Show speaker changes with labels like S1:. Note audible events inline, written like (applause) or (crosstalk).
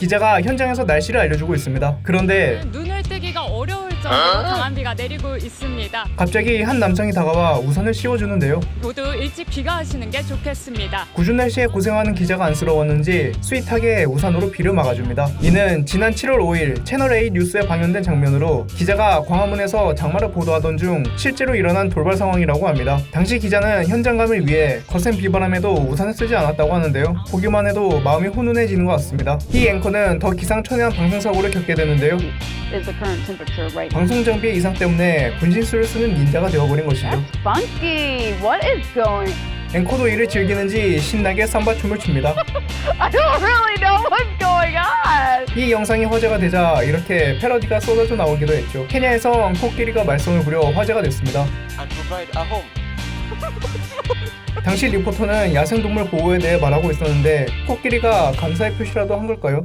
S1: 기자가 현장에서 날씨를 알려주고 있습니다. 그런데
S2: 눈을 뜨기가 어려울 정도로 강한 비가 내리고 있습니다.
S1: 갑자기 한 남성이 다가와 우산을 씌워주는데요.
S2: 모두 일찍 귀가하시는 게 좋겠습니다.
S1: 궂은 날씨에 고생하는 기자가 안쓰러웠는지 스윗하게 우산으로 비를 막아줍니다. 이는 지난 7월 5일 채널A 뉴스에 방영된 장면으로 기자가 광화문에서 장마를 보도하던 중 실제로 일어난 돌발 상황이라고 합니다. 당시 기자는 현장감을 위해 거센 비바람에도 우산을 쓰지 않았다고 하는데요. 보기만 해도 마음이 훈훈해지는 것 같습니다. 이 앵커는 더 기상천외한 방송사고를 겪게 되는데요.
S3: Is the current temperature right now.
S1: 방송 장비의 이상 때문에 분신술을 쓰는 닌자가 되어버린 것이죠.
S3: That's funky. What is going?
S1: 앵커도 이를 즐기는지 신나게 삼바 춤을 춥니다. (laughs)
S3: I don't really know what's going on.
S1: 이 영상이 화제가 되자 이렇게 패러디가 쏟아져 나오기도 했죠. 케냐에선 코끼리가 말썽을 부려 화제가 됐습니다.
S4: and provide a home.
S1: 당시 리포터는 야생동물 보호에 대해 말하고 있었는데 코끼리가 감사의 표시라도 한 걸까요?